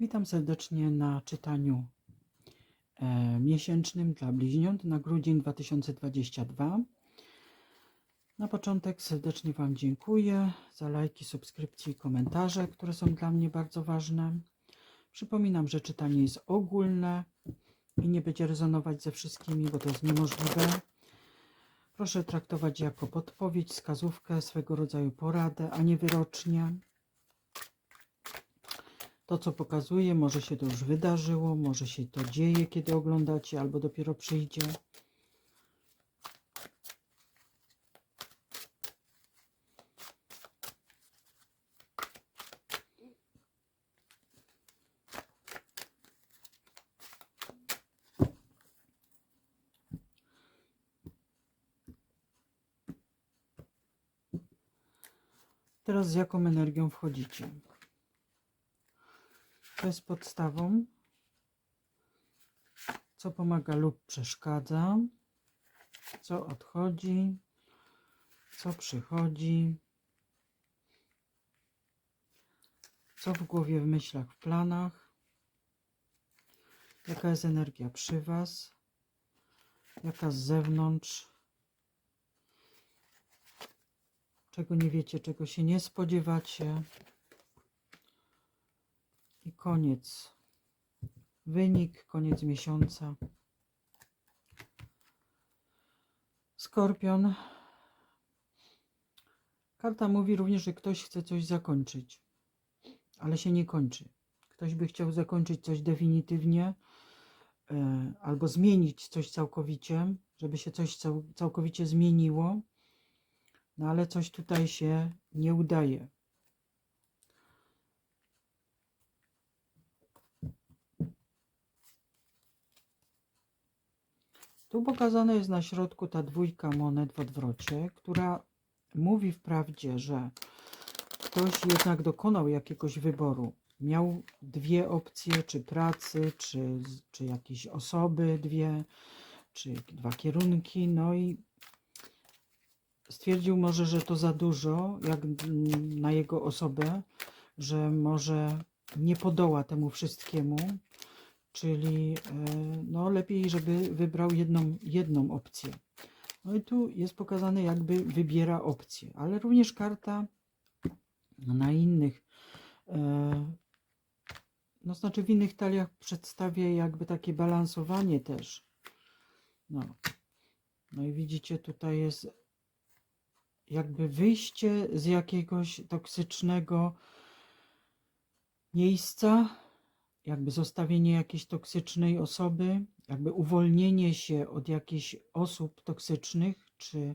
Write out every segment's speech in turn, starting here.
Witam serdecznie na czytaniu e, miesięcznym dla bliźniąt na grudzień 2022. Na początek serdecznie Wam dziękuję za lajki, subskrypcje i komentarze, które są dla mnie bardzo ważne. Przypominam, że czytanie jest ogólne i nie będzie rezonować ze wszystkimi, bo to jest niemożliwe. Proszę traktować jako podpowiedź, wskazówkę, swego rodzaju poradę, a nie wyrocznie. To, co pokazuję, może się to już wydarzyło, może się to dzieje, kiedy oglądacie, albo dopiero przyjdzie. Teraz z jaką energią wchodzicie? To jest podstawą, co pomaga lub przeszkadza, co odchodzi, co przychodzi, co w głowie, w myślach, w planach, jaka jest energia przy Was, jaka z zewnątrz, czego nie wiecie, czego się nie spodziewacie. I koniec. Wynik, koniec miesiąca. Skorpion. Karta mówi również, że ktoś chce coś zakończyć, ale się nie kończy. Ktoś by chciał zakończyć coś definitywnie e, albo zmienić coś całkowicie, żeby się coś cał, całkowicie zmieniło, no ale coś tutaj się nie udaje. Tu pokazana jest na środku ta dwójka monet w odwrocie, która mówi wprawdzie, że ktoś jednak dokonał jakiegoś wyboru. Miał dwie opcje, czy pracy, czy, czy jakieś osoby, dwie, czy dwa kierunki, no i stwierdził może, że to za dużo, jak na jego osobę, że może nie podoła temu wszystkiemu, czyli e, no, lepiej, żeby wybrał jedną, jedną opcję. No i tu jest pokazane, jakby wybiera opcję, ale również karta na innych, e, no znaczy w innych taliach przedstawia jakby takie balansowanie też. No, no i widzicie, tutaj jest jakby wyjście z jakiegoś toksycznego miejsca, jakby zostawienie jakiejś toksycznej osoby, jakby uwolnienie się od jakichś osób toksycznych, czy,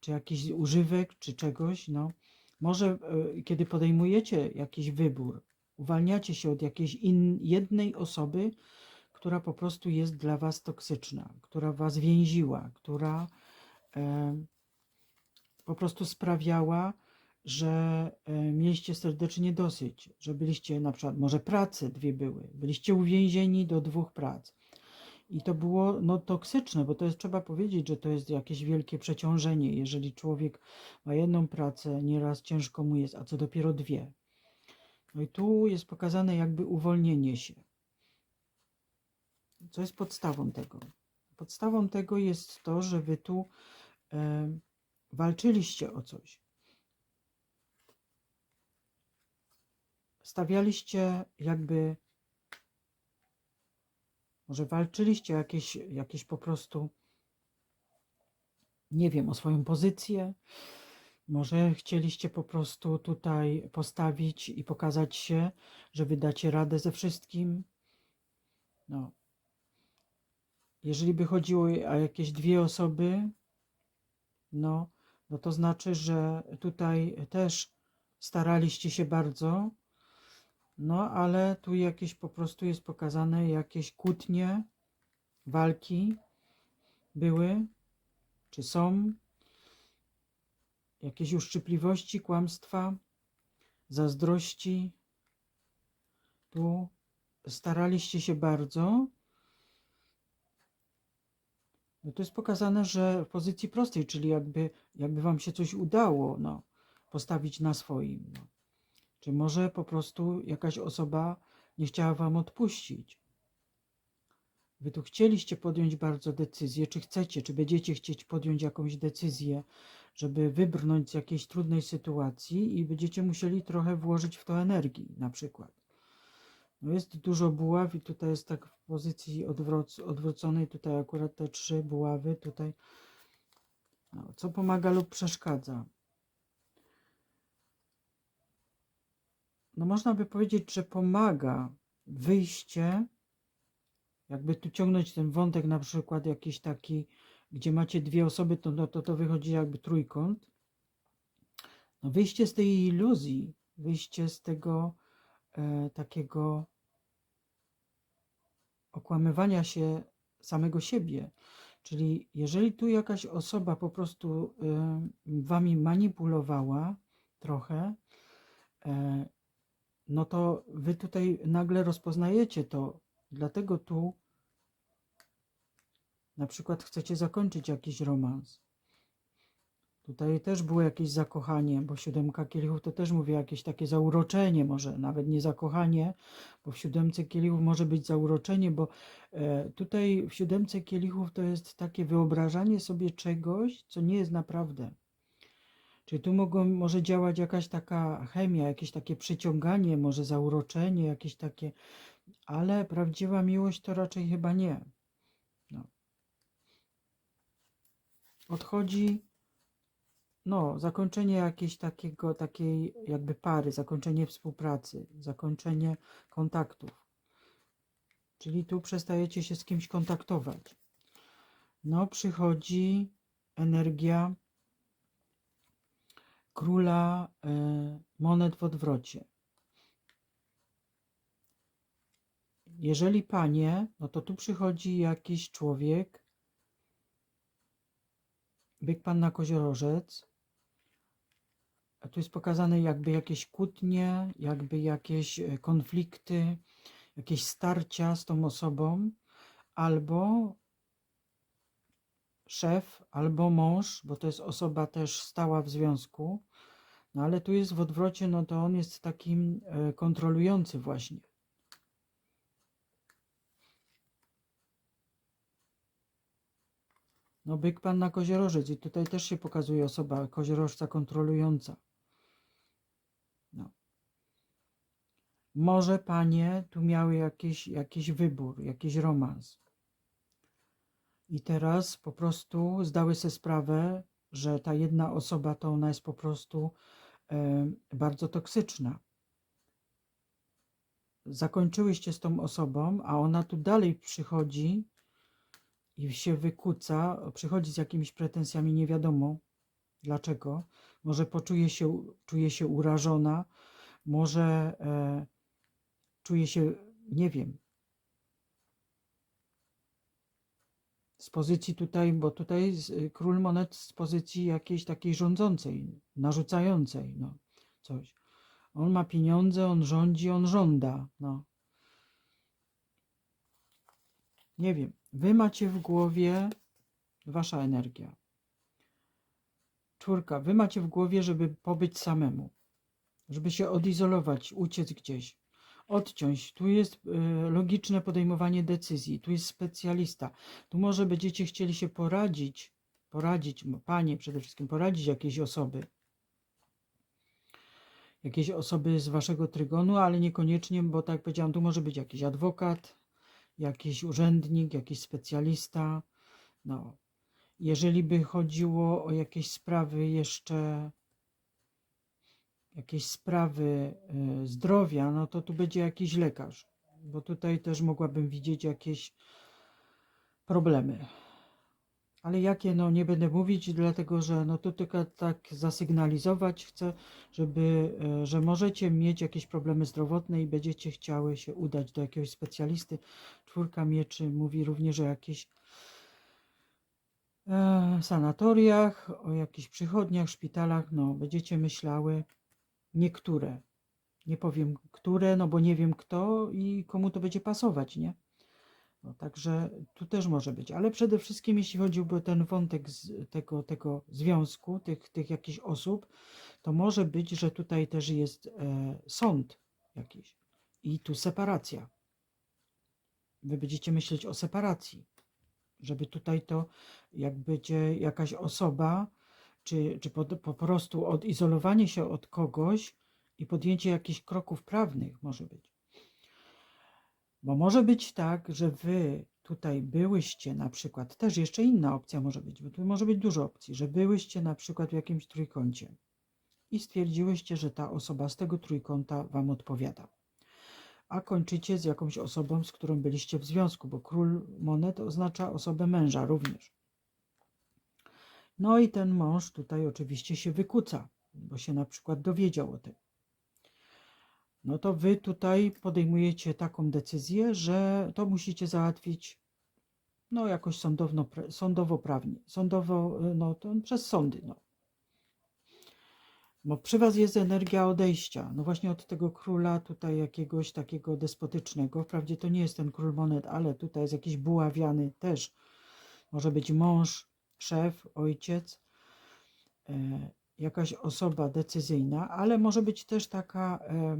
czy jakichś używek, czy czegoś, no. Może e, kiedy podejmujecie jakiś wybór, uwalniacie się od jakiejś in, jednej osoby, która po prostu jest dla was toksyczna, która was więziła, która e, po prostu sprawiała, że e, mieliście serdecznie dosyć, że byliście na przykład, może prace dwie były, byliście uwięzieni do dwóch prac. I to było no, toksyczne, bo to jest, trzeba powiedzieć, że to jest jakieś wielkie przeciążenie. Jeżeli człowiek ma jedną pracę, nieraz ciężko mu jest, a co dopiero dwie. No i tu jest pokazane jakby uwolnienie się. Co jest podstawą tego? Podstawą tego jest to, że wy tu e, walczyliście o coś. Stawialiście jakby, może walczyliście jakieś, jakieś po prostu, nie wiem, o swoją pozycję. Może chcieliście po prostu tutaj postawić i pokazać się, że wydacie radę ze wszystkim. No. Jeżeli by chodziło o jakieś dwie osoby, no, no to znaczy, że tutaj też staraliście się bardzo, no ale tu jakieś po prostu jest pokazane, jakieś kłótnie, walki były, czy są, jakieś uszczypliwości, kłamstwa, zazdrości. Tu staraliście się bardzo, no to jest pokazane, że w pozycji prostej, czyli jakby, jakby wam się coś udało no, postawić na swoim. No. Czy może po prostu jakaś osoba nie chciała wam odpuścić. Wy tu chcieliście podjąć bardzo decyzję, czy chcecie, czy będziecie chcieć podjąć jakąś decyzję, żeby wybrnąć z jakiejś trudnej sytuacji i będziecie musieli trochę włożyć w to energii, na przykład. No jest dużo buław i tutaj jest tak w pozycji odwroc, odwróconej, tutaj akurat te trzy buławy, tutaj no, co pomaga lub przeszkadza. No można by powiedzieć, że pomaga wyjście, jakby tu ciągnąć ten wątek na przykład jakiś taki, gdzie macie dwie osoby, to, no, to, to wychodzi jakby trójkąt. No wyjście z tej iluzji, wyjście z tego e, takiego okłamywania się samego siebie. Czyli jeżeli tu jakaś osoba po prostu e, wami manipulowała trochę, e, no to wy tutaj nagle rozpoznajecie to. Dlatego tu na przykład chcecie zakończyć jakiś romans. Tutaj też było jakieś zakochanie, bo siódemka kielichów to też mówię jakieś takie zauroczenie, może nawet nie zakochanie, bo w siódemce kielichów może być zauroczenie, bo e, tutaj w siódemce kielichów to jest takie wyobrażanie sobie czegoś, co nie jest naprawdę. Czyli tu mogą, może działać jakaś taka chemia, jakieś takie przyciąganie, może zauroczenie, jakieś takie, ale prawdziwa miłość to raczej chyba nie. No. Odchodzi, no, zakończenie jakiejś takiego, takiej jakby pary, zakończenie współpracy, zakończenie kontaktów. Czyli tu przestajecie się z kimś kontaktować. No, przychodzi energia króla e, monet w odwrocie. Jeżeli panie, no to tu przychodzi jakiś człowiek, byk panna koziorożec, a tu jest pokazane jakby jakieś kłótnie, jakby jakieś e, konflikty, jakieś starcia z tą osobą, albo szef albo mąż, bo to jest osoba też stała w związku, no ale tu jest w odwrocie, no to on jest takim e, kontrolujący właśnie. No byk pan na koziorożec i tutaj też się pokazuje osoba koziorożca kontrolująca. No. Może panie tu miały jakiś, jakiś wybór, jakiś romans. I teraz po prostu zdały sobie sprawę, że ta jedna osoba to ona jest po prostu e, bardzo toksyczna. Zakończyłyście z tą osobą, a ona tu dalej przychodzi i się wykuca, przychodzi z jakimiś pretensjami, nie wiadomo dlaczego. Może poczuje się, czuje się urażona, może e, czuje się, nie wiem, z pozycji tutaj, bo tutaj z- król monet z pozycji jakiejś takiej rządzącej, narzucającej, no, coś. On ma pieniądze, on rządzi, on żąda, no. Nie wiem, wy macie w głowie, wasza energia. Czwórka, wy macie w głowie, żeby pobyć samemu, żeby się odizolować, uciec gdzieś odciąć. Tu jest y, logiczne podejmowanie decyzji, tu jest specjalista. Tu może będziecie chcieli się poradzić, poradzić, panie przede wszystkim, poradzić jakiejś osoby. Jakieś osoby z waszego trygonu, ale niekoniecznie, bo tak jak powiedziałam, tu może być jakiś adwokat, jakiś urzędnik, jakiś specjalista. No. Jeżeli by chodziło o jakieś sprawy jeszcze jakieś sprawy y, zdrowia, no to tu będzie jakiś lekarz, bo tutaj też mogłabym widzieć jakieś problemy. Ale jakie, no nie będę mówić, dlatego że no tu tylko tak zasygnalizować chcę, żeby, y, że możecie mieć jakieś problemy zdrowotne i będziecie chciały się udać do jakiegoś specjalisty. Czwórka mieczy mówi również o jakichś e, sanatoriach, o jakichś przychodniach, szpitalach, no będziecie myślały, niektóre. Nie powiem które, no bo nie wiem kto i komu to będzie pasować, nie? No, także tu też może być, ale przede wszystkim jeśli chodziłby ten wątek tego, tego związku, tych, tych jakichś osób, to może być, że tutaj też jest e, sąd jakiś. i tu separacja. Wy będziecie myśleć o separacji, żeby tutaj to, jak będzie jakaś osoba, czy, czy po, po prostu odizolowanie się od kogoś i podjęcie jakichś kroków prawnych może być. Bo może być tak, że wy tutaj byłyście na przykład, też jeszcze inna opcja może być, bo tu może być dużo opcji, że byłyście na przykład w jakimś trójkącie i stwierdziłyście, że ta osoba z tego trójkąta wam odpowiada. A kończycie z jakąś osobą, z którą byliście w związku, bo król monet oznacza osobę męża również. No i ten mąż tutaj oczywiście się wykuca, bo się na przykład dowiedział o tym. No to wy tutaj podejmujecie taką decyzję, że to musicie załatwić no jakoś sądowno, sądowo prawnie, sądowo, no to przez sądy, no. Bo przy was jest energia odejścia, no właśnie od tego króla tutaj jakiegoś takiego despotycznego, wprawdzie to nie jest ten król monet, ale tutaj jest jakiś buławiany też, może być mąż, szef, ojciec, e, jakaś osoba decyzyjna, ale może być też taka e,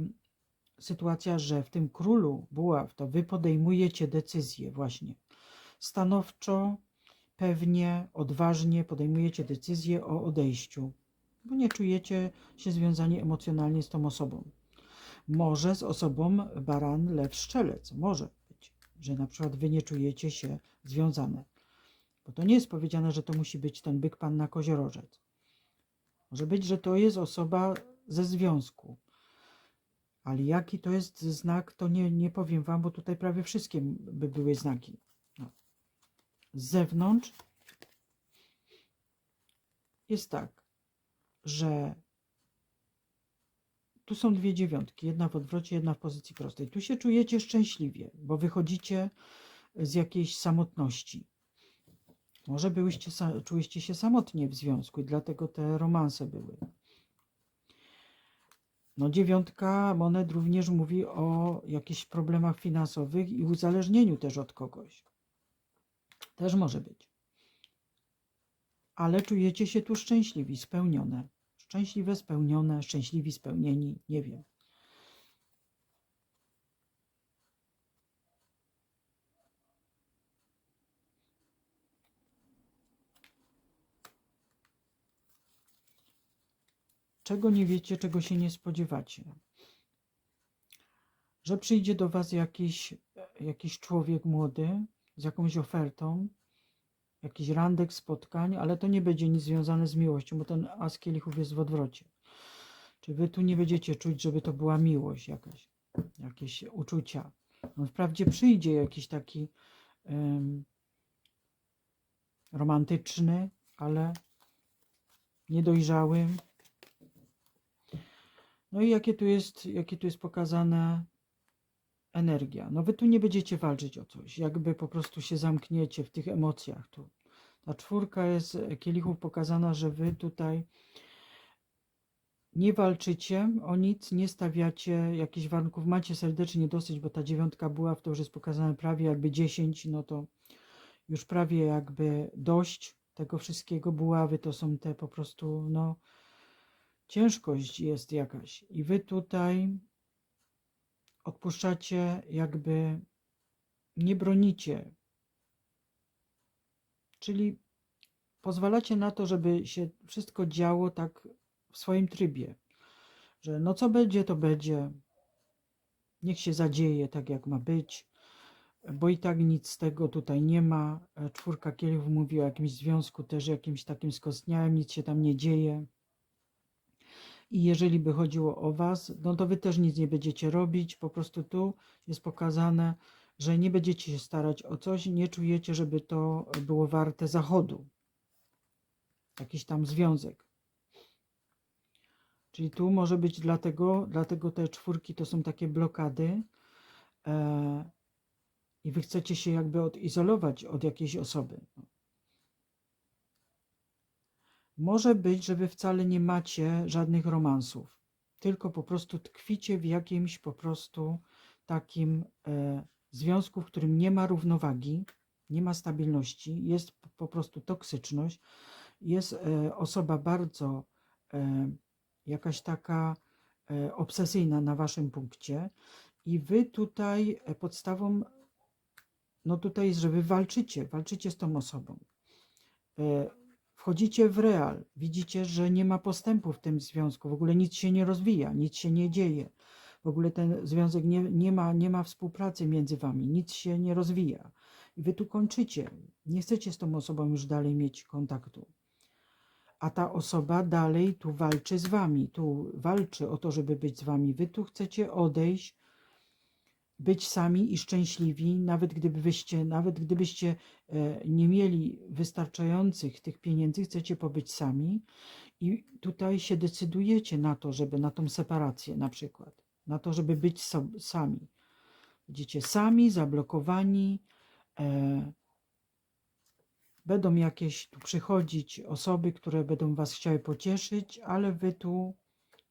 sytuacja, że w tym królu buław to wy podejmujecie decyzję właśnie stanowczo, pewnie, odważnie podejmujecie decyzję o odejściu, bo nie czujecie się związani emocjonalnie z tą osobą. Może z osobą baran, lew, szczelec. Może być, że na przykład wy nie czujecie się związane. Bo to nie jest powiedziane, że to musi być ten byk pan na koziorożec. Może być, że to jest osoba ze związku. Ale jaki to jest znak, to nie, nie powiem wam, bo tutaj prawie wszystkie by były znaki. No. Z zewnątrz jest tak, że tu są dwie dziewiątki, jedna w odwrocie, jedna w pozycji prostej. Tu się czujecie szczęśliwie, bo wychodzicie z jakiejś samotności. Może byłyście, czułyście się samotnie w związku i dlatego te romanse były. No dziewiątka monet również mówi o jakichś problemach finansowych i uzależnieniu też od kogoś. Też może być. Ale czujecie się tu szczęśliwi, spełnione. Szczęśliwe, spełnione, szczęśliwi, spełnieni, nie wiem. Czego nie wiecie, czego się nie spodziewacie. Że przyjdzie do Was jakiś, jakiś człowiek młody z jakąś ofertą, jakiś randek, spotkań, ale to nie będzie nic związane z miłością, bo ten as kielichów jest w odwrocie. Czy Wy tu nie będziecie czuć, żeby to była miłość jakaś, jakieś uczucia. No, wprawdzie przyjdzie jakiś taki um, romantyczny, ale niedojrzały, no i jakie tu jest, jakie tu jest pokazane energia. No wy tu nie będziecie walczyć o coś, jakby po prostu się zamkniecie w tych emocjach tu. Ta czwórka jest kielichów pokazana, że wy tutaj nie walczycie o nic, nie stawiacie jakichś warunków, macie serdecznie dosyć, bo ta dziewiątka była, w to już jest pokazane prawie jakby 10, no to już prawie jakby dość tego wszystkiego. Buławy to są te po prostu, no ciężkość jest jakaś i wy tutaj odpuszczacie, jakby nie bronicie. Czyli pozwalacie na to, żeby się wszystko działo tak w swoim trybie, że no co będzie, to będzie. Niech się zadzieje tak, jak ma być, bo i tak nic z tego tutaj nie ma. Czwórka kielichów mówi o jakimś związku też jakimś takim skostniałym, nic się tam nie dzieje. I jeżeli by chodziło o Was, no to Wy też nic nie będziecie robić. Po prostu tu jest pokazane, że nie będziecie się starać o coś, nie czujecie, żeby to było warte zachodu. Jakiś tam związek. Czyli tu może być dlatego, dlatego te czwórki to są takie blokady e, i wy chcecie się jakby odizolować od jakiejś osoby. Może być, że wy wcale nie macie żadnych romansów, tylko po prostu tkwicie w jakimś po prostu takim e, związku, w którym nie ma równowagi, nie ma stabilności, jest po prostu toksyczność, jest e, osoba bardzo e, jakaś taka e, obsesyjna na waszym punkcie I wy tutaj e, podstawą, no tutaj jest, że wy walczycie, walczycie z tą osobą. E, Wchodzicie w real, widzicie, że nie ma postępu w tym związku, w ogóle nic się nie rozwija, nic się nie dzieje. W ogóle ten związek nie, nie, ma, nie ma współpracy między wami, nic się nie rozwija. I wy tu kończycie. Nie chcecie z tą osobą już dalej mieć kontaktu. A ta osoba dalej tu walczy z wami, tu walczy o to, żeby być z wami. Wy tu chcecie odejść, być sami i szczęśliwi, nawet gdybyście, nawet gdybyście e, nie mieli wystarczających tych pieniędzy, chcecie pobyć sami i tutaj się decydujecie na to, żeby na tą separację na przykład, na to, żeby być sami. Będziecie sami, zablokowani, e, będą jakieś tu przychodzić osoby, które będą was chciały pocieszyć, ale wy tu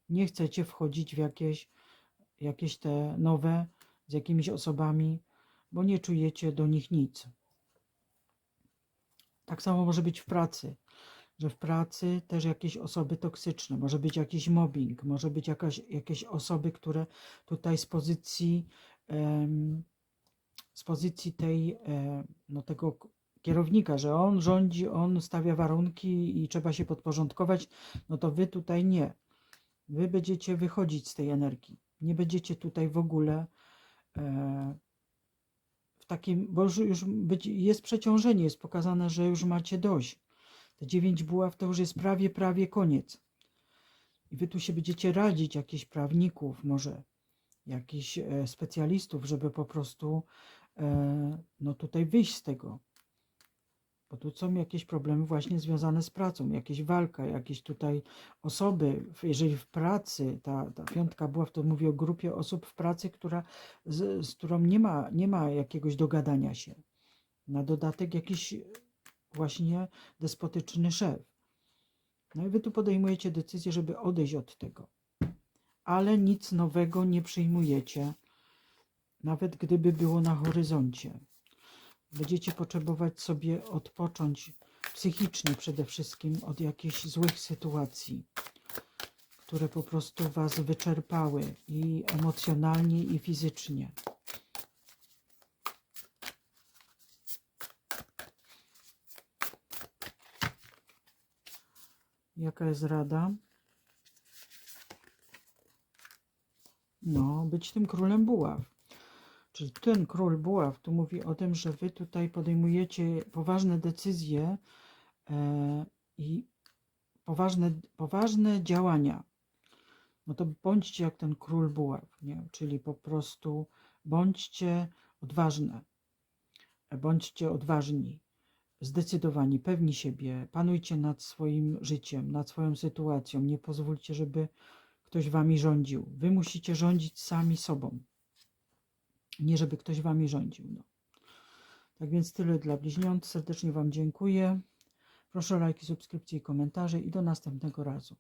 nie chcecie wchodzić w jakieś, jakieś te nowe z jakimiś osobami, bo nie czujecie do nich nic. Tak samo może być w pracy, że w pracy też jakieś osoby toksyczne, może być jakiś mobbing, może być jakaś, jakieś osoby, które tutaj z pozycji, z pozycji tej, no tego kierownika, że on rządzi, on stawia warunki i trzeba się podporządkować, no to wy tutaj nie. Wy będziecie wychodzić z tej energii. Nie będziecie tutaj w ogóle w takim, bo już, już być, jest przeciążenie, jest pokazane, że już macie dość. Te dziewięć buław to już jest prawie, prawie koniec. I wy tu się będziecie radzić, jakichś prawników, może jakichś e, specjalistów, żeby po prostu e, no tutaj wyjść z tego. Bo tu są jakieś problemy właśnie związane z pracą, jakieś walka, jakieś tutaj osoby, jeżeli w pracy, ta, ta piątka była, to mówię o grupie osób w pracy, która, z, z którą nie ma, nie ma jakiegoś dogadania się. Na dodatek jakiś właśnie despotyczny szef. No i wy tu podejmujecie decyzję, żeby odejść od tego. Ale nic nowego nie przyjmujecie, nawet gdyby było na horyzoncie. Będziecie potrzebować sobie odpocząć psychicznie przede wszystkim od jakichś złych sytuacji, które po prostu was wyczerpały i emocjonalnie, i fizycznie. Jaka jest rada? No, być tym królem buław. Czyli ten król buław tu mówi o tym, że wy tutaj podejmujecie poważne decyzje e, i poważne, poważne działania. No to bądźcie jak ten król buław, nie? Czyli po prostu bądźcie odważne, bądźcie odważni, zdecydowani, pewni siebie, panujcie nad swoim życiem, nad swoją sytuacją. Nie pozwólcie, żeby ktoś wami rządził. Wy musicie rządzić sami sobą. Nie, żeby ktoś wami rządził. No. Tak więc tyle dla bliźniąt. Serdecznie Wam dziękuję. Proszę o lajki, subskrypcje i komentarze i do następnego razu.